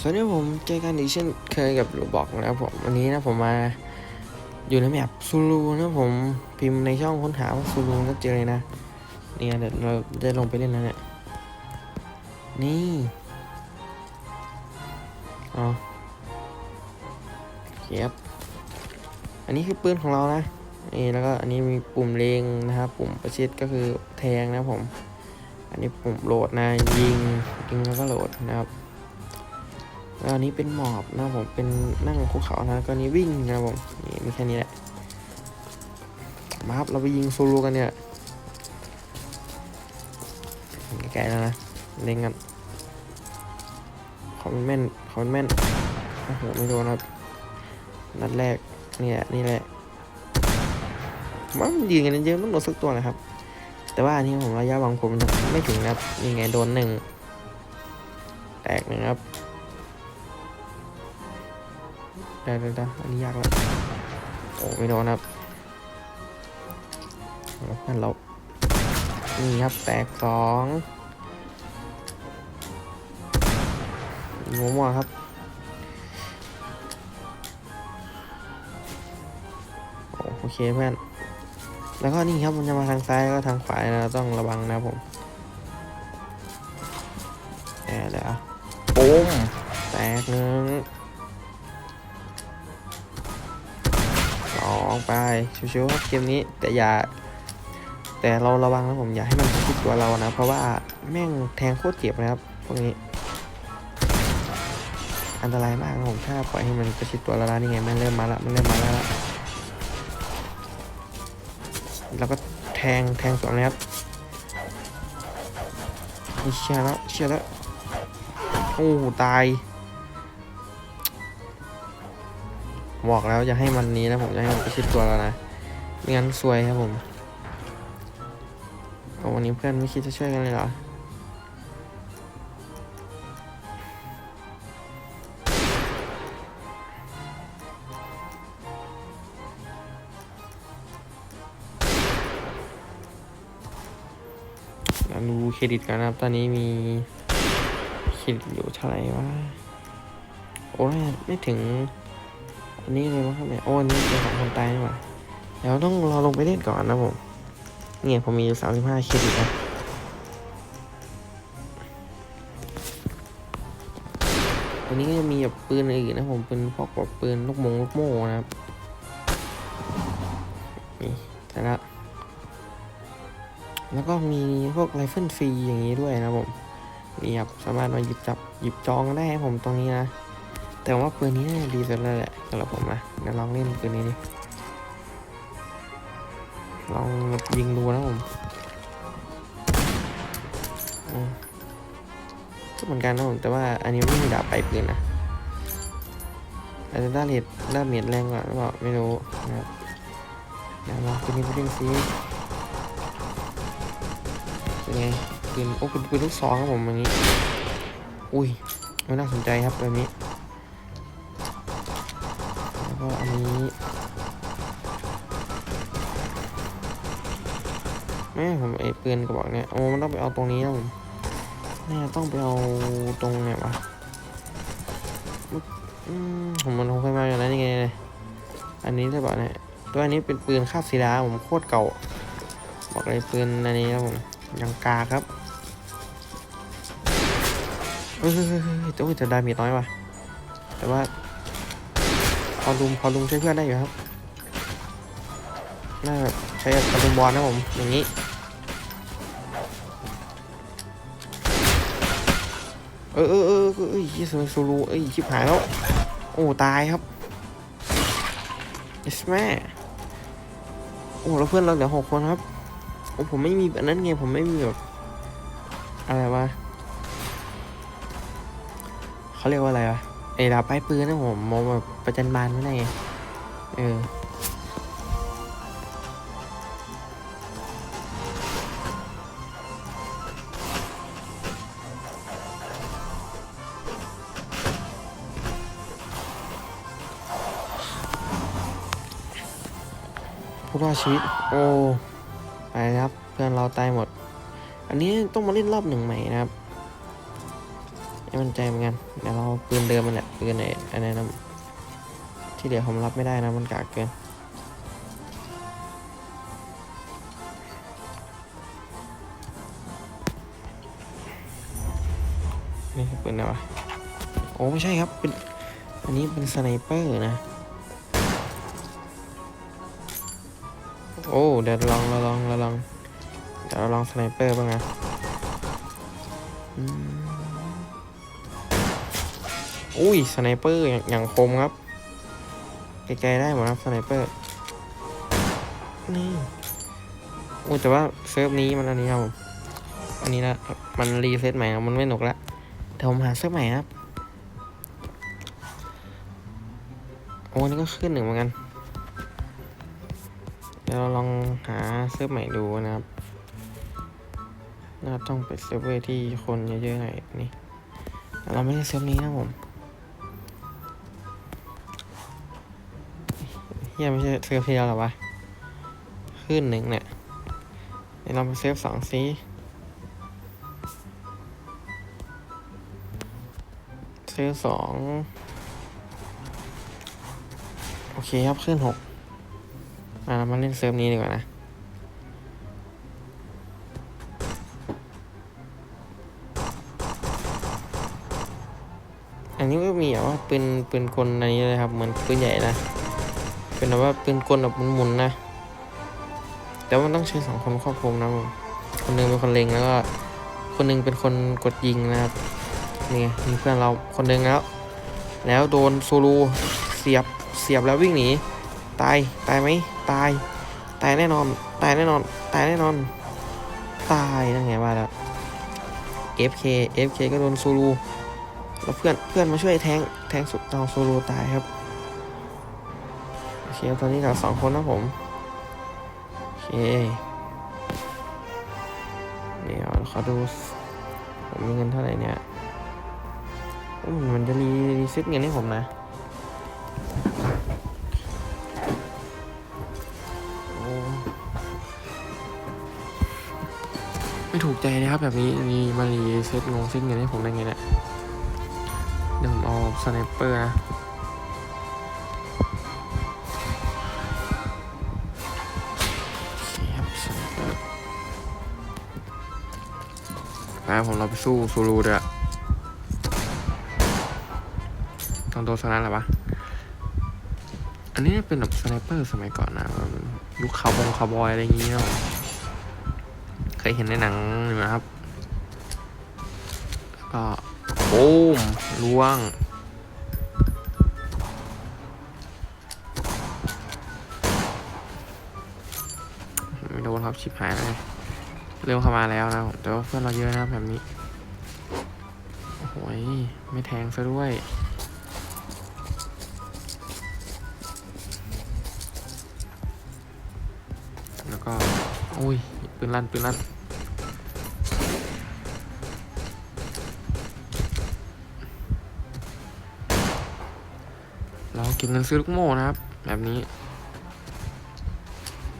สวัสดีผมเจอกันอีกเช่นเคยกับหลูบอกนะครับผมวันนี้นะผมมาอยู่ในแมปซูลูนะผมพิมพ์ในช่องค้นหาว่าซูลูก็เจอเลยนะเนี่ยเดี๋ยวเราจะลงไปเล่นแล้วเนี่ยนี่อ๋อเก็บอันนี้คือปืนของเรานะนี่แล้วก็อันนี้มีปุ่มเลงนะครับปุ่มประชิดก็คือแทงนะผม อันนี้ปุ่มโหลดนะยิงยิงแล้วก็โหลดนะครับ อันนี้เป็นหมอบนะผมเป็นนั่งภูเขานะก็อันนี้วิ่งนะผมนี่มีแค่นี้แหละมาครับเราไปยิงซูรูกันเนี่ยไกลๆแล้วนะเล็งกันขอมันแม่นขอมันแม่นโอ้โหไม่โดนครับนัดแรกนี่ยนี่แหละมันยิงกันเยอะมันโดนสักตัวนะครับ แต่ว่าอันนี้ผมระยะวางผมไม่ถึงนะครับนี่ไงโดนหนึ่งแตกหนึ่งครับ ได้ได้ได้อันนี้ยากแล้วโอ้ไม่โดนครับแล้วเพื่อนเรานี่ครับแตกสองมัวมัวๆครับโอ้โอเคเพื่อน แล้วก็นี่ครับมันจะมาทางซ้ายแล้วก็ทางขวานะเราต้องระวังนะครับผมแอบเดี๋ยวปุ้มแตกหนึ่ง องไปชิวๆครับเกมนี้แต่อย่า แต่เราระวังนะผมอย่าให้มันคิดตัวเรานะ เพราะว่าแม่งแทงโคตรเจ็บนะครับพวกนี้ อันตรายมากนะผมถ้าปล่อยให้มันประชิดตัวเราแล้วนี่ไงมันเริ่มมาละมันเริ่มมาแล้วละแล้วก็แทงแทงสวนนะครับนี่เชียร์แล้วเชียร์แล้วโอ้โหตาย บอกแล้วจะให้มันนี้นะผมจะให้มันประชิดตัวแล้วนะไม่งั้นซวยครับผมเอาวันนี้เพื่อนไม่คิดจะช่วยกันเลยเหรอเราดูเครดิตกันนะครับ ตอนนี้มีเครดิตอยู่เท่าไหร่วะ โอ้ยไม่ถึง อันนี้เลยวะครับเนี่ยโอ้อันนี้เป็นของคนตายนี่หว่าเดี๋ยวต้องรอลงไปเล่นก่อนนะผมเนี่ยผมมีอยู่สามสิบห้าเครดิตนะอันนี้ก็จะมีแบบปืนอื่นนะผมเป็นพวกแบบปืนลูกมงลูกโม่นะครับนี่แต่ละแล้วก็มีพวกไรเฟิลฟรีอย่างนี้ด้วยนะผมนี่ครับสามารถมาหยิบจับหยิบจองได้ผมตรงนี้นะ แต่ว่าปืนนี้ดีสุดแล้วแหละสำหรับผมนะเดี๋ยวลองเล่นปืนนี้ดิลองยิงดูนะผมก็เหมือนกันนะผม แต่ว่าอันนี้ไม่มีดาบไปปืนนะอาจจะด้าเหตุด้าเมียดแรงกว่าหรือเปล่าไม่รู้นะครับเดี๋ยวลองปืนนี้ไปเล่นซิเป็นไงปืนโอ้เป็นปืนลูกซองครับผมอย่างนี้ อุ้ยไม่น่าสนใจครับแบบนี้ ก็อันนี้แม่ผมไอ้ปืนกระบอกเนี่ยโอ้มันต้องไปเอาตรงนี้นะผมแน่ต้องไปเอาตรงไหนวะอืมผมมันคงเคยมาอย่างนั้นยังไงเลยอันนี้ใช่ปะเนี่ยตัวอันนี้เป็นปืนคาบศิลาผมโคตรเก่า บอกเลยปืนอันนี้ครับผมยังกาครับเฮ้ยเฮ้ยเฮ้ยเฮ้ยตัวจะดาเมจน้อยว่ะแต่ว่า อลุมพอลุมช่วยเพื่อนได้อยู่ครับน่าใช้กระดุมบอลนะผม อย่างนี้ เออเออเออเอ้ยยี่สุซูรูเอ้ยชิบหายแล้ว โอ้ ตายครับเอสแม่โอ้แล้วเพื่อนเราเหลือหกคนครับโอ้ผมไม่มีแบบนั้นไงผมไม่มีแบบอะไรวะเขาเรียกว่าอะไรวะ ไอ้ดาบป้ายปืนนะผมมองแบบประจันบานไม่ได้ไงเออผู้รอดชีวิต โอ้ไปนะครับ เพื่อนเราตายหมด อันนี้ต้องมาเล่นรอบหนึ่งใหม่นะครับ ไม่มั่นใจเหมือนกันเดี๋ยวเราปืนเดิมมันแหละปืนไหนอันไหนนะที่เดี๋ยวผมรับไม่ได้นะมันกากเกินนี่คือปืนอะไรวะโอ้ไม่ใช่ครับเป็นอันนี้เป็นสไนเปอร์นะ โอ้เดี๋ยวลองเราลองเราลองเดี๋ยวเราลองสไนเปอร์บ้างนะอืม อุ้ยสไนเปอร์อย่างคมครับไกลๆได้หมดครับสไนเปอร์นี่โอ้แต่ว่าเซิร์ฟนี้มันอันนี้ครับอันนี้ละมันรีเซ็ตใหม่ครับมันไม่หนุกละเดี๋ยวผมหาเซิร์ฟใหม่ครับโอ้นี่ก็ขึ้นหนึ่งเหมือนกันเดี๋ยวเราลองหาเซิร์ฟใหม่ดูนะครับน่าต้องเป็นเซิร์ฟเวอร์ที่คนเยอะๆหน่อยนี่เราไม่ใช่เซิร์ฟนี้นะผม เฮียไม่ใช่เซิร์ฟที่เราหรอวะ ขึ้นหนึ่งเนี่ยเดี๋ยวเราไปเซิร์ฟสองซิเซิร์ฟสองโอเคครับ ขึ้นหกมาเรามาเล่นเซิร์ฟนี้ดีกว่านะอันนี้ก็มีแบบว่าปืนปืนกลอันนี้เลยครับ เหมือนปืนใหญ่นะ เป็นแบบว่าปืนกลแบบหมุนๆนะ แต่ว่ามันต้องใช้สองคนควบคุมนะผมคนหนึงเป็นคนเล็งแล้วก็ คนหนึงเป็นคนกดยิงนะครับนี่มีเพื่อนเราคนหนึงแล้ว แล้วโดนโซูรูเสียบเสียบแล้ววิ่งหนีตายตายไหมตาย ตายแน่นอน ตายแน่นอน ตายแน่นอน ตายนั่นไงว่าแล้ว FK FK ก็โดนโซูรูแล้วเพื่อนเพื่อนมาช่วยแทงแทงสุดเอาซูรูตายครับ เคตอนนี้เหลือสองคนนะผม โอเค เดี๋ยวขอดู ผมมีเงินเท่าไหร่เนี่ยอุ๊ยมันจะรีรีเซ็ตเงินให้ผมนะโอ้ไม่ถูกใจเลยครับแบบนี้มีมารีเซ็ตงงเซ็ตเงินให้ผมได้ไงเนี่ยเดี๋ยวผมเอาสไนเปอร์นะ ไปผมเราไปสู้ซูรูเด้อต้องโดนสนั้นหละปะอันนี้เป็นแบบสไนเปอร์สมัยก่อนนะแบบยุคคาวบงคาวบอยอะไรอย่างงี้เนาะเคยเห็นในหนังอยู่นะครับ ก็โอ้มล่วงไม่โดนครับชิบหายเลย เริ่มเข้ามาแล้วนะแต่ว่าเพื่อนเราเยอะนะแบบนี้ โอ้โหยไม่แทงซะด้วย แล้วก็โอ้ย ปืนลั่น ปืนลั่นเราเก็บเงินซื้อลูกโม่นะครับ แบบนี้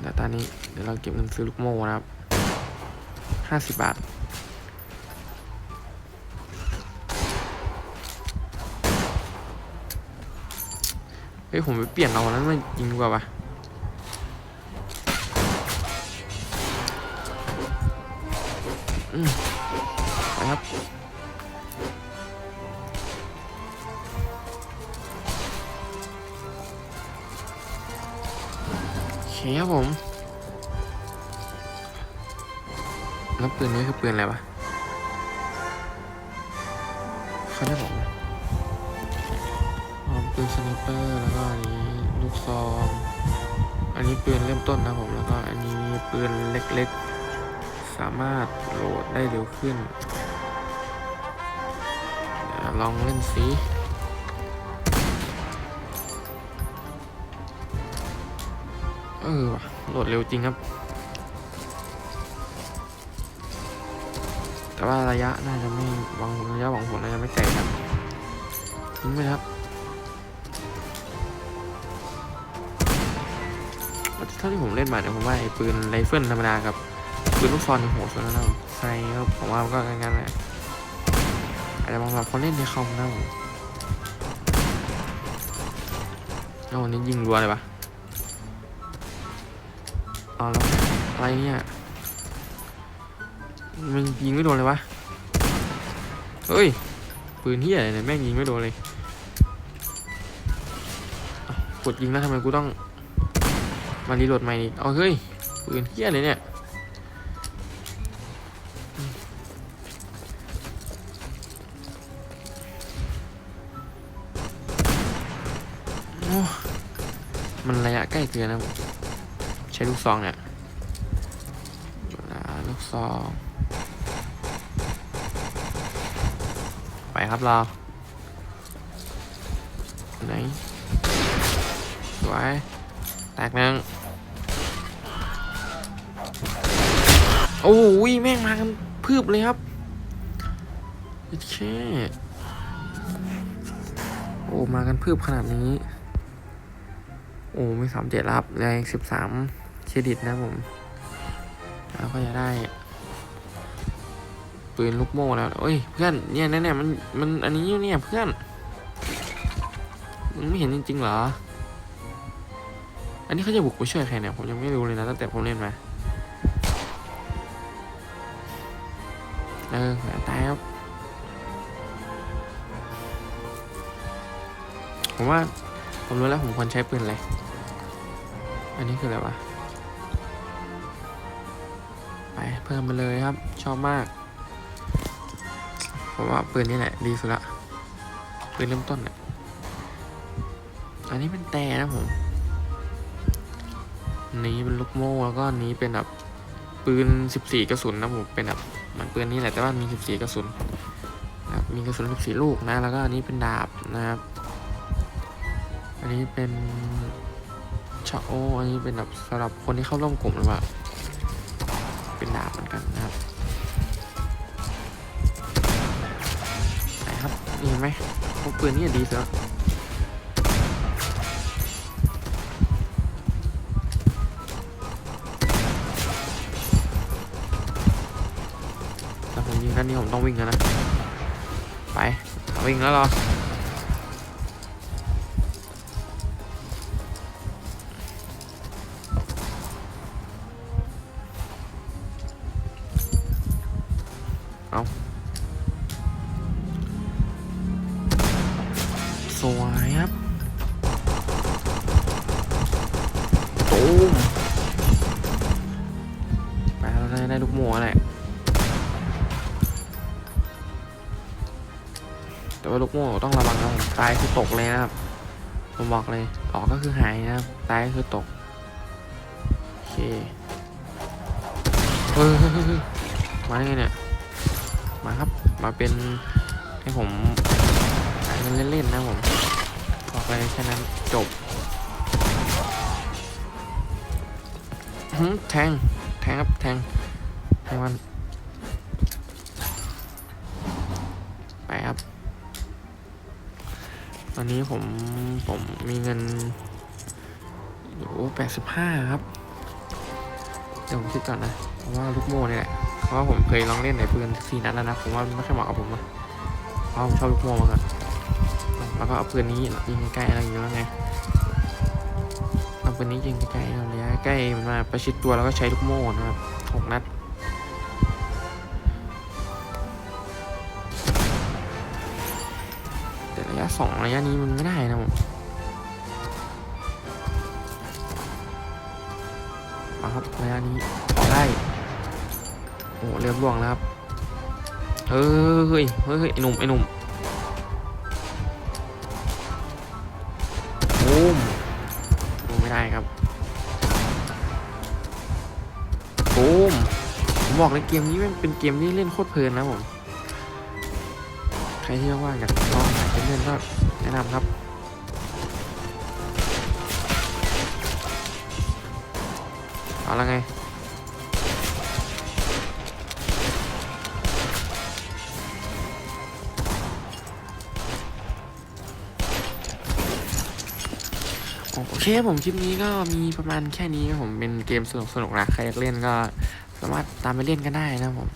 แต่ตอนนี้เดี๋ยวเราเก็บเงินซื้อลูกโม่นะครับ ห้าสิบบาท เฮ้ย ผมไปเปลี่ยนเอานั้นมายิงกว่าปะอืมไปครับโอเคครับผม ปืนนี้คือปืนอะไรวะเขาได้บอกไหมปืนสไนเปอร์แล้วก็อันนี้ลูกซองอันนี้ปืนเริ่มต้นนะผมแล้วก็อันนี้ปืนเล็กๆ สามารถโหลดได้เร็วขึ้น ลองเล่นสิเออว่ะโหลดเร็วจริงครับ แต่ว่าระยะน่าจะไม่วางระยะหวังผลน่าจะไม่ไกลครับทิ้งไปครับเท่าที่ผมเล่นมาเนี่ยผมว่าไอ้ปืนไรเฟิลธรรมดากับปืนลูกซองโหดสุดแล้วนะใช่ครับผมว่ามันก็งั้นๆแหละอาจจะมาแบบคนเล่นในคอมนะผมแล้ววันนี้ยิงรัวเลยปะเอาแล้วอะไรเนี่ย มันยิงไม่โดนเลยวะ เฮ้ย ปืนที่ใหญ่เนี่ยแม่งยิงไม่โดนเลย กดยิงแล้วทำไมกูต้อง มารีโหลดใหม่อีก เอาเฮ้ย ปืนเฮี้ยเลยเนี่ย มันระยะใกล้เกินนะผมใช้ลูกซองเนี่ย นะลูกซองไปครับเราไหนสวยแตกหนึ่งโอ้ยแม่งมากันพืบเลยครับโอเคโอ้มากันพืบขนาดนี้ โอ้ไม่สามเจ็ดรับแรงสิบสามเครดิตนะผม แล้วก็จะได้ ปืนลูกโม่แล้วเอ้ยเพื่อนเนี่ยเนี่ยเนี่ยมันมันอันนี้เนี่ยเพื่อนมึงไม่เห็นจริงๆเหรอ อันนี้เขาจะบุกไปช่วยใครเนี่ยผมยังไม่รู้เลยนะตั้งแต่ผมเล่นมาเออตายครับผมว่าผมรู้แล้วผมควรใช้ปืนอะไร อันนี้คืออะไรวะ ไปเพิ่มมาเลยครับ ชอบมาก ผมว่าปืนนี่แหละ ดีสุดละปืนเริ่มต้นเนี่ยอันนี้เป็นแต่นะผมนี้เป็นลูกโม่แล้วก็อันนี้เป็นแบบปืน 14 กระสุนนะผมเป็นแบบเหมือนปืนนี้แหละแต่ว่ามี 14 กระสุนนะมีกระสุน 14 ลูกนะ แล้วก็อันนี้เป็นดาบนะครับ อันนี้เป็นชาโออันนี้เป็นแบบสำหรับคนที่เข้าร่วมกลุ่มหรือว่า เป็นดาบเหมือนกันนะครับ ไหมพวกปืนนี่ดีสุดแต่ผมยิงด้านนี้ผมต้องวิ่งแล้วนะ ไป วิ่งแล้วหรอเอา ว่าลูกหมูต้องระวังนะผมตายคือตกเลยนะครับ ผมบอกเลยออกก็คือหายนะครับตายก็คือตก โอเคเฮ้ยมาไงเนี่ย มาครับ มาเป็นให้ผมหาเงินเล่นๆนะผมบอกไปแค่นั้นจบแทง แทงครับ แทง แทงมัน ไปครับ ตอนนี้ผมผมมีเงินอยู่แปดสิบห้าครับ เดี๋ยวผมคิดก่อนนะเพราะว่าลูกโม่เนี่แหละเพราะว่าผมเคยลองเล่นในปืนซีนัดแล้วนะผมว่าไม่ค่อยเหมาะกับผมนะเพราะผมชอบลูกโม่มากกว่าแล้วก็เอาปืนนี้ยิงใกล้อะไรอยู่แล้วไงเอาปืนนี้ยิงใกล้ราระยะใกล้มันมาประชิดตัวแล้วก็ใช้ลูกโม่นะครับหกนัดะยะสองระยะนี้มันไม่ได้นะผมมาครับระยะนี้พอได้ โอ้เรียบร่วงแล้วครับ เฮ้ยเฮ้ยไอ้หนุ่มไอ้หนุ่มโอ้มดูไม่ได้ครับโอ้มผมบอกเลยเกมนี้มันเป็นเกมที่เล่นโคตรเพลินนะผม ที่ว่างๆอยากลองหาเล่นๆก็แนะนำครับเอาละไงโอเคผมคลิปนี้ก็มีประมาณแค่นี้ผมเป็นเกมสนุกๆนะใครอยากเล่นก็สามารถตามไปเล่นกันได้นะผม